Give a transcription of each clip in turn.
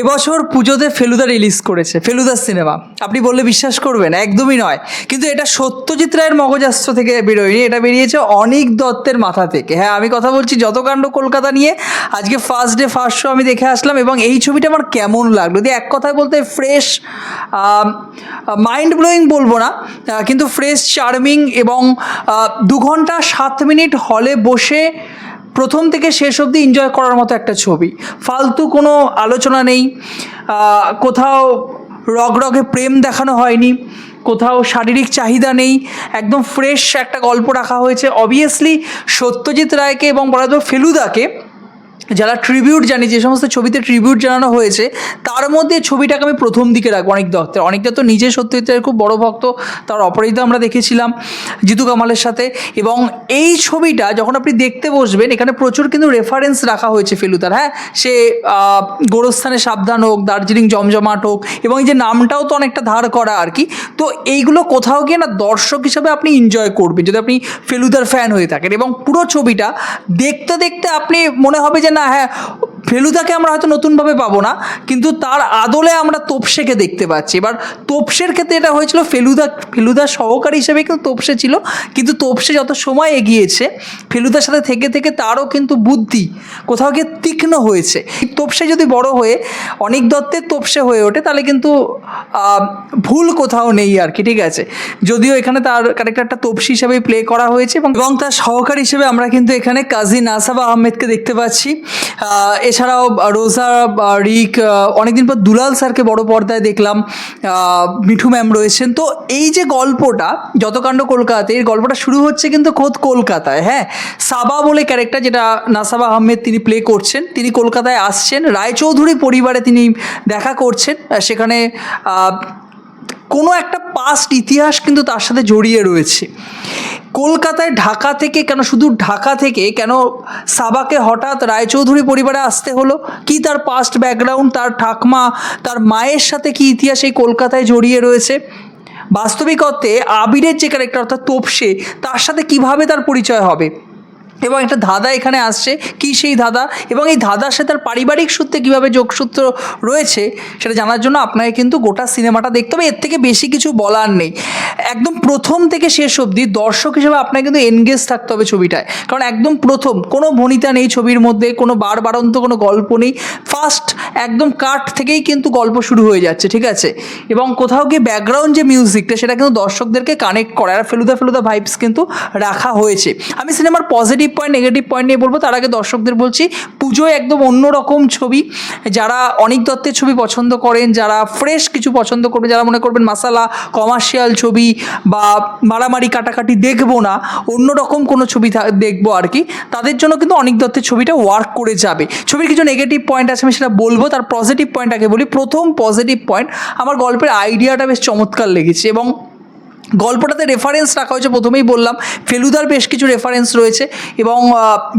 এবছর পুজোতে ফেলুদা রিলিজ করেছে, ফেলুদার সিনেমা আপনি বললে বিশ্বাস করবেন, একদমই নয়। কিন্তু এটা সত্যজিৎ রায়ের মগজাস্ত্র থেকে বেরোয়নি, এটা বেরিয়েছে অনিক দত্তের মাথা থেকে। হ্যাঁ আমি কথা বলছি যত কাণ্ড কলকাতা নিয়ে। আজকে ফার্স্ট ডে ফার্স্ট শো আমি দেখে আসলাম এবং এই ছবিটা আমার কেমন লাগল। দিয়ে এক কথায় বলতে ফ্রেশ মাইন্ড ব্লোয়িং বলব না কিন্তু ফ্রেশ চার্মিং এবং দু ঘণ্টা সাত মিনিট হলে বসে প্রথম থেকে শেষ অবধি এনজয় করার মতো একটা ছবি। ফালতু কোনো আলোচনা নেই। কোথাও রগরগে প্রেম দেখানো হয়নি। কোথাও শারীরিক চাহিদা নেই। একদম ফ্রেশ একটা গল্প রাখা হয়েছে। অবভিয়াসলি সত্যজিৎ রায়কে এবং বলা যায় ফেলুদাকে যারা ট্রিবিউট জানি, যে সমস্ত ছবিতে ট্রিবিউট জানানো হয়েছে, তার মধ্যে ছবিটাকে আমি প্রথম দিকে রাখব, অনেক দত্তের। অনেক দত্ত নিজে সত্যজিৎ রায়ের খুব বড় ভক্ত, তার অপরাজিতা আমরা দেখেছিলাম জিতু কামালের সাথে। এবং এই ছবিটা যখন আপনি দেখতে বসবেন, এখানে প্রচুর কিন্তু রেফারেন্স রাখা হয়েছে ফেলুদার। হ্যাঁ সে গোরস্থানে সাবধান হোক, দার্জিলিং জমজমাট হোক, এবং এই যে নামটাও তো অনেকটা ধার করা আর কি। তো এইগুলো কোথাও গিয়ে না দর্শক হিসাবে আপনি এনজয় করবেন, যদি আপনি ফেলুদার ফ্যান হয়ে থাকেন। এবং পুরো ছবিটা দেখতে দেখতে আপনি মনে হবে যে না হ্যাঁ ফেলুদাকে আমরা হয়তো নতুনভাবে পাবো না, কিন্তু তার আদলে আমরা তোপসেকে দেখতে পাচ্ছি। এবার তোপসের ক্ষেত্রে এটা হয়েছিল ফেলুদা ফেলুদা সহকারী হিসেবে কিন্তু তোপসে ছিল, কিন্তু তোপসে যত সময় এগিয়েছে, ফেলুদার সাথে থেকে থেকে তারও কিন্তু বুদ্ধি কোথাও গিয়ে তীক্ষ্ণ হয়েছে। তোপসে যদি বড় হয়ে অনেক দত্তের তোপসে হয়ে ওঠে, তাহলে কিন্তু ভুল কোথাও নেই আর কি, ঠিক আছে? যদিও এখানে তার ক্যারেক্টারটা তপসি হিসেবে প্লে করা হয়েছে, এবং তার সহকারী হিসেবে আমরা কিন্তু এখানে কাজী নাসাবা আহমেদকে দেখতে পাচ্ছি। এছাড়াও রোজা রিক অনেকদিন পর দুলাল স্যারকে বড় পর্দায় দেখলাম মিঠু ম্যাম রয়েছেন। তো এই যে গল্পটা, যতকাণ্ড কলকাতাতে, এই গল্পটা শুরু হচ্ছে কিন্তু খোদ কলকাতায় হ্যাঁ? সাবা বলে ক্যারেক্টার যেটা নাসাবা আহমেদ তিনি প্লে করছেন, তিনি কলকাতায় আসছেন, রায়চৌধুরী পরিবারে তিনি দেখা করছেন সেখানে কোনো একটা পাস্ট ইতিহাস কিন্তু তার সাথে জড়িয়ে রয়েছে। কলকাতায় ঢাকা থেকে কেন, শুধু ঢাকা থেকে কেন সাবাকে হঠাৎ রায়চৌধুরী পরিবারে আসতে হলো? কি তার পাস্ট ব্যাকগ্রাউন্ড তার ঠাকমা, তার মায়ের সাথে কি ইতিহাস এই কলকাতায় জড়িয়ে রয়েছে? বাস্তবিক অর্থে আবিরের যে ক্যারেক্টার অর্থাৎ তোপসে, তার সাথে কীভাবে তার পরিচয় হবে? এবং একটা ধাঁধা এখানে আসছে। কি সেই ধাঁধা? এবং এই ধাঁধার সাথে তার পারিবারিক সূত্রে কীভাবে যোগসূত্র রয়েছে সেটা জানার জন্য আপনাকে কিন্তু গোটা সিনেমাটা দেখতে হবে। এর থেকে বেশি কিছু বলার নেই। একদম প্রথম থেকে শেষ অবধি দর্শক হিসেবে আপনাকে কিন্তু এনগেজ থাকতে হবে ছবিটায়। কারণ একদম প্রথম, কোনো ভনিতা নেই ছবির মধ্যে, কোনো বার বারন্ত কোনো গল্প নেই। ফার্স্ট একদম কাট থেকেই কিন্তু গল্প শুরু হয়ে যাচ্ছে, ঠিক আছে? এবং কোথাও গিয়ে ব্যাকগ্রাউন্ড যে মিউজিকটা সেটা কিন্তু দর্শকদেরকে কানেক্ট করে। আর ফেলুদা ফেলুদা ভাইবস কিন্তু রাখা হয়েছে। আমি সিনেমার পজিটিভ পয়েন্ট নেগেটিভ পয়েন্ট নিয়ে বলব। তার আগে দর্শকদের বলছি, পুজোয় একদম অন্যরকম ছবি। যারা অনেক দত্তের ছবি পছন্দ করেন, যারা ফ্রেশ কিছু পছন্দ করবেন, যারা মনে করবেন মাসালা কমার্শিয়াল ছবি বা মারামারি কাটাকাটি দেখব না, অন্যরকম কোনো ছবি দেখব আর কি, তাদের জন্য কিন্তু অনেক দত্তের ছবিটা ওয়ার্ক করে যাবে। ছবির কিছু নেগেটিভ পয়েন্ট আছে, আমি সেটা বলব। তার পজিটিভ পয়েন্ট আগে বলি। প্রথম পজিটিভ পয়েন্ট আমার গল্পের আইডিয়াটা বেশ চমৎকার লেগেছে এবং গল্পটাতে রেফারেন্স রাখা হয়েছে, প্রথমেই বললাম। ফেলুদার বেশ কিছু রেফারেন্স রয়েছে এবং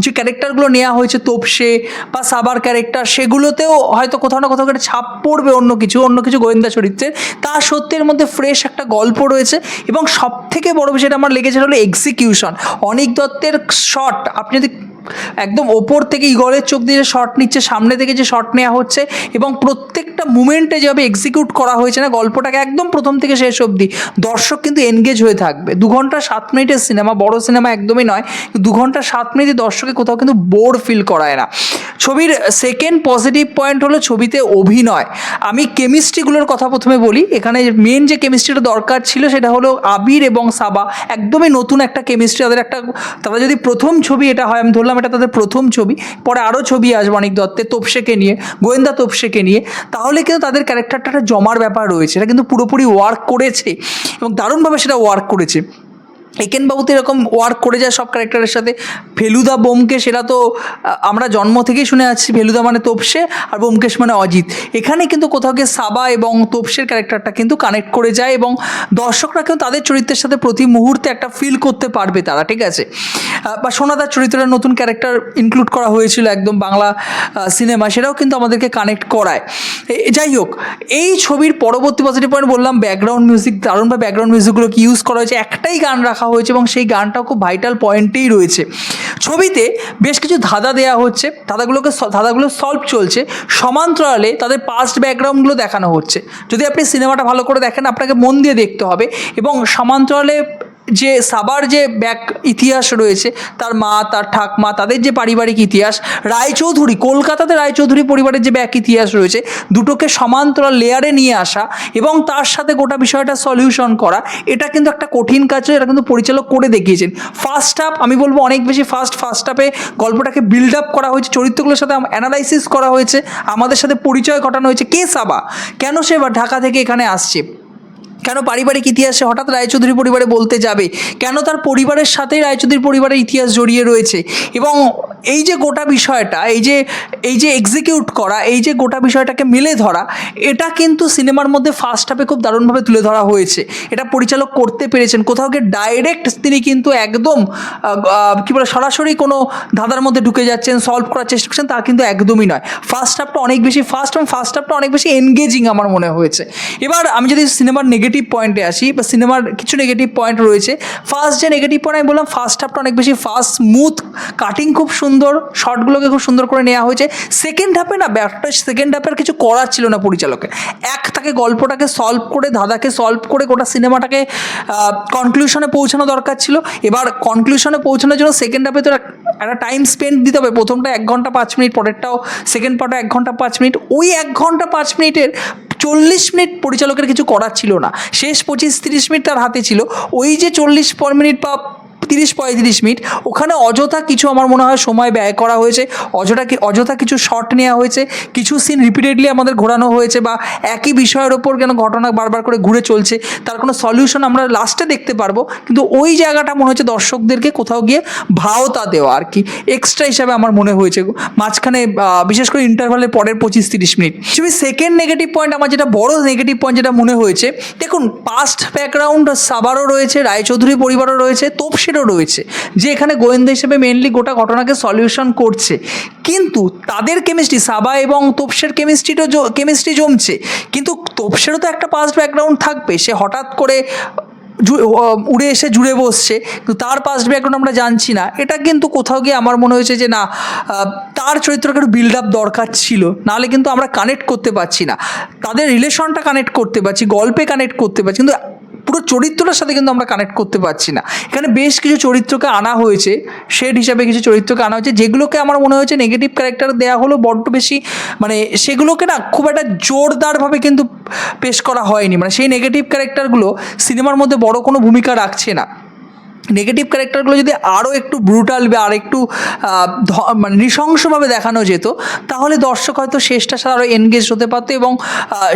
যে ক্যারেক্টারগুলো নেওয়া হয়েছে, তোপসে বা সাবার ক্যারেক্টার সেগুলোতেও হয়তো কোথাও না কোথাও একটা ছাপ পড়বে অন্য কিছু অন্য কিছু গোয়েন্দা চরিত্রের। তা সত্যের মধ্যে ফ্রেশ একটা গল্প রয়েছে এবং সব থেকে বড় বিষয়টা আমার লেগেছে হলো এক্সিকিউশন অনিক দত্তের শট আপনি যদি একদম ওপর থেকে ইগলের চোখ দিয়ে যে শট নিচ্ছে, সামনে থেকে যে শট নেওয়া হচ্ছে এবং প্রত্যেকটা মুমেন্টে যেভাবে এক্সিকিউট করা হয়েছে না, গল্পটাকে একদম প্রথম থেকে শেষ অবধি। দর্শক কিন্তু এনগেজ হয়ে থাকবে। দু ঘণ্টা সাত মিনিটের সিনেমা বড় সিনেমা একদমই নয় দু ঘণ্টা সাত মিনিটে দর্শকে কোথাও কিন্তু বোর ফিল করায় না। ছবির সেকেন্ড পজিটিভ পয়েন্ট হলো ছবিতে অভিনয়। আমি কেমিস্ট্রিগুলোর কথা প্রথমে বলি। এখানে মেন যে কেমিস্ট্রিটা দরকার ছিল সেটা হলো আবির এবং সাবা। একদমই নতুন একটা কেমিস্ট্রি তাদের একটা, তারা যদি প্রথম ছবি এটা হয়, আমি ধরলাম এটা তাদের প্রথম ছবি, পরে আরও ছবি আসবে অনেক দত্তের তোপসেকে নিয়ে, গোয়েন্দা তোপসেকে নিয়ে, তাহলে কিন্তু তাদের ক্যারেক্টারটা একটা জমার ব্যাপার রয়েছে। এটা কিন্তু পুরোপুরি ওয়ার্ক করেছে এবং দারুণভাবে সেটা ওয়ার্ক করেছে। একেনবাবু তো এরকম ওয়ার্ক করে যায় সব ক্যারেক্টারের সাথে। ফেলুদা বোমকে সেটা তো আমরা জন্ম থেকেই শুনে আসছি, ফেলুদা মানে তোপসে আর বোমকেশ মানে অজিত। এখানে কিন্তু কোথাও গিয়ে সাবা এবং তোপসের ক্যারেক্টারটা কিন্তু কানেক্ট করে যায় এবং দর্শকরা কিন্তু তাদের চরিত্রের সাথে প্রতি মুহূর্তে একটা ফিল করতে পারবে তারা, ঠিক আছে? বা সোনাদার চরিত্রের নতুন ক্যারেক্টার ইনক্লুড করা হয়েছিল একদম বাংলা সিনেমা সেটাও কিন্তু আমাদেরকে কানেক্ট করায়। যাই হোক, এই ছবির পরবর্তী পজিটিভ পয়েন্ট বললাম ব্যাকগ্রাউন্ড মিউজিক দারুণভাবে ব্যাকগ্রাউন্ড মিউজিকগুলোকে ইউজ করা হয়েছে। একটাই গান রাখা হয়েছে এবং সেই গানটাও খুব ভাইটাল পয়েন্টেই রয়েছে। ছবিতে বেশ কিছু ধাঁধা দেওয়া হচ্ছে, ধাঁধাগুলোকে ধাঁধাগুলো সলভ চলছে। সমান্তরালে তাদের পাস্ট ব্যাকগ্রাউন্ডগুলো দেখানো হচ্ছে। যদি আপনি সিনেমাটা ভালো করে দেখেন, আপনাকে মন দিয়ে দেখতে হবে এবং সমান্তরালে যে সাবার যে ব্যাক ইতিহাস রয়েছে, তার মা, তার ঠাকমা, তাদের যে পারিবারিক ইতিহাস, রায়চৌধুরী, কলকাতাতে রায়চৌধুরী পরিবারের যে ব্যাক ইতিহাস রয়েছে, দুটোকে সমান্তরাল লেয়ারে নিয়ে আসা এবং তার সাথে গোটা বিষয়টা সলিউশন করা, এটা কিন্তু একটা কঠিন কাজ এটা কিন্তু পরিচালক করে দেখিয়েছেন। ফার্স্ট হাফ আমি বলব অনেক বেশি ফার্স্ট ফার্স্ট হাফে গল্পটাকে বিল্ড আপ করা হয়েছে, চরিত্রগুলোর সাথে অ্যানালাইসিস করা হয়েছে, আমাদের সাথে পরিচয় ঘটানো হয়েছে, কে সাবা? কেন সে ঢাকা থেকে এখানে আসছে? কেন পারিবারিক ইতিহাসে হঠাৎ রায়চৌধুরী পরিবারে বলতে যাবে? কেন তার পরিবারের সাথেই রায়চৌধুরী পরিবারের ইতিহাস জড়িয়ে রয়েছে? এবং এই যে গোটা বিষয়টা, এই যে এই যে এক্সিকিউট করা, এই যে গোটা বিষয়টাকে মেলে ধরা, এটা কিন্তু সিনেমার মধ্যে ফার্স্ট হাফে খুব দারুণভাবে তুলে ধরা হয়েছে। এটা পরিচালক করতে পেরেছেন। কোথাও গিয়ে ডাইরেক্ট তিনি কিন্তু একদম কী বলে, সরাসরি কোনো ধাঁধার মধ্যে ঢুকে যাচ্ছেন সলভ করার চেষ্টা করছেন, তা কিন্তু একদমই নয়। ফার্স্ট হাফটা অনেক বেশি ফার্স্ট এবং ফার্স্ট হাফটা অনেক বেশি এনগেজিং আমার মনে হয়েছে। এবার আমি যদি সিনেমার নেগেটিভ পয়েন্টে আসি, বা সিনেমার কিছু নেগেটিভ পয়েন্ট রয়েছে ফার্স্ট যে নেগেটিভ পয়েন্ট আমি বললাম ফার্স্ট হাফটা অনেক বেশি ফাস্ট স্মুথ কাটিং খুব সুন্দর শর্টগুলোকে খুব সুন্দর করে নেওয়া হয়েছে। সেকেন্ড হাফে না ব্যাপারটা সেকেন্ড হাফের কিছু করার ছিল না পরিচালকের। এক তাকে গল্পটাকে সলভ করে, ধাঁধাকে সলভ করে গোটা সিনেমাটাকে কনক্লুশনে পৌঁছানো দরকার ছিল। এবার কনক্লুশনে পৌঁছানোর জন্য সেকেন্ড হাফে তো একটা টাইম স্পেন্ড দিতে হবে। প্রথমটা এক ঘণ্টা পাঁচ মিনিট, পরেরটাও সেকেন্ড পার্টও এক ঘণ্টা পাঁচ মিনিট। ওই এক ঘণ্টা পাঁচ মিনিটের চল্লিশ মিনিট পরিচালকের কিছু করার ছিল না। শেষ পঁচিশ তিরিশ মিনিট তার হাতে ছিল। ওই যে চল্লিশ পর মিনিট বা তিরিশ পঁয়ত্রিশ মিনিট। ওখানে অযথা কিছু আমার মনে হয় সময় ব্যয় করা হয়েছে। অযথা অযথা কিছু শর্ট নেওয়া হয়েছে। কিছু সিন রিপিটেডলি আমাদের ঘোরানো হয়েছে বা একই বিষয়ের ওপর কেন ঘটনা বারবার করে ঘুরে চলছে, তার কোনো সলিউশন আমরা লাস্টে দেখতে পারব। কিন্তু ওই জায়গাটা মনে হচ্ছে দর্শকদেরকে কোথাও গিয়ে ভাওতা দেওয়া আর কি। এক্সট্রা হিসাবে আমার মনে হয়েছে। মাঝখানে বিশেষ করে ইন্টারভালের পরের পঁচিশ তিরিশ মিনিট। তুমি সেকেন্ড নেগেটিভ পয়েন্ট আমার যেটা বড় নেগেটিভ পয়েন্ট যেটা মনে হয়েছে, দেখুন পাস্ট ব্যাকগ্রাউন্ড সাবারও রয়েছে, রায়চৌধুরী পরিবারও রয়েছে তোপসেরও রয়েছে, যে এখানে গোয়েন্দা হিসেবে মেনলি গোটা ঘটনাকে সলিউশন করছে। কিন্তু তাদের কেমিস্ট্রি সাবা এবং তোপসের কেমিস্ট্রিটা কেমিস্ট্রি জমছে। কিন্তু তোপসেরও তো একটা পাস্ট ব্যাকগ্রাউন্ড থাকবে, সে হঠাৎ করে উড়ে এসে জুড়ে বসছে, কিন্তু তার পাস্ট ব্যাকগ্রাউন্ড আমরা জানছি না। এটা কিন্তু কোথাও গিয়ে আমার মনে হয়েছে যে না তার চরিত্রকে একটু বিল্ড আপ দরকার ছিল, নাহলে কিন্তু আমরা কানেক্ট করতে পারছি না। তাদের রিলেশনটা কানেক্ট করতে পারছি, গল্পে কানেক্ট করতে পারছি, কিন্তু চরিত্রটার সাথে কিন্তু আমরা কানেক্ট করতে পারছি না। এখানে বেশ কিছু চরিত্রকে আনা হয়েছে। শেড হিসাবে কিছু চরিত্রকে আনা হয়েছে, যেগুলোকে আমার মনে হয়েছে নেগেটিভ ক্যারেক্টার দেওয়া হলো বড্ড বেশি মানে সেগুলোকে না খুব একটা জোরদারভাবে কিন্তু পেশ করা হয়নি। মানে সেই নেগেটিভ ক্যারেক্টারগুলো সিনেমার মধ্যে বড় কোনো ভূমিকা রাখছে না। নেগেটিভ ক্যারেক্টারগুলো যদি আরও একটু ব্রুটাল বা আর একটু মানে নৃশংসভাবে দেখানো যেত, তাহলে দর্শক হয়তো শেষটা সাথে আরও এনগেজ হতে পারতো এবং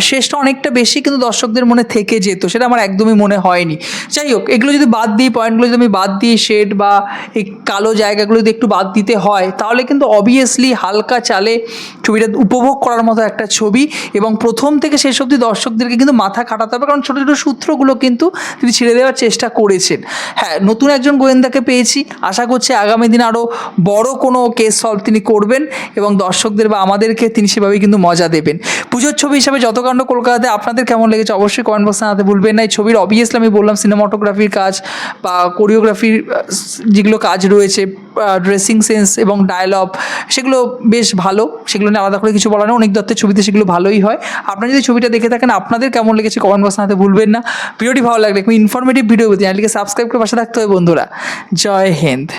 শেষটা অনেকটা বেশি কিন্তু দর্শকদের মনে থেকে যেত, সেটা আমার একদমই মনে হয়নি। যাই হোক, এগুলো যদি বাদ দিই পয়েন্টগুলো যদি আমি বাদ দিই শেড বা এই কালো জায়গাগুলো যদি একটু বাদ দিতে হয়, তাহলে কিন্তু অবভিয়াসলি হালকা চালে ছবিটা উপভোগ করার মতো একটা ছবি এবং প্রথম থেকে শেষ অবধি দর্শকদেরকে কিন্তু মাথা খাটাতে হবে, কারণ ছোটো ছোটো সূত্রগুলো কিন্তু তিনি ছেড়ে দেওয়ার চেষ্টা করেছেন। হ্যাঁ নতুন একজন গোয়েন্দাকে পেয়েছি। আশা করছি আগামী দিন আরও বড় কোনো কেস সলভ তিনি করবেন এবং দর্শকদের বা আমাদেরকে তিনি সেভাবেই কিন্তু মজা দেবেন। পুজোর ছবি হিসাবে যতকাণ্ড কলকাতাতে আপনাদের কেমন লেগেছে অবশ্যই কমেন্ট বক্সে জানাতে ভুলবেন না। এই ছবির অবভিয়াসলি আমি বললাম সিনেমাটোগ্রাফির কাজ বা কোরিওগ্রাফির যেগুলো কাজ রয়েছে ড্রেসিং সেন্স এবং ডায়লগ সেগুলো বেশ ভালো। সেগুলো নিয়ে আলাদা করে কিছু বলা নেই। অনেক দত্তের ছবিতে সেগুলো ভালোই হয়। আপনারা যদি ছবিটা দেখে থাকেন, আপনাদের কেমন লেগেছে কমেন্ট বক্সে হাতে ভুলবেন না। ভিডিওটি ভালো লাগলে ইনফরমেটিভ ভিডিও চ্যানেলকে সাবস্ক্রাইব করে পাশে থাকতে হবে বন্ধুরা। জয় হিন্দ।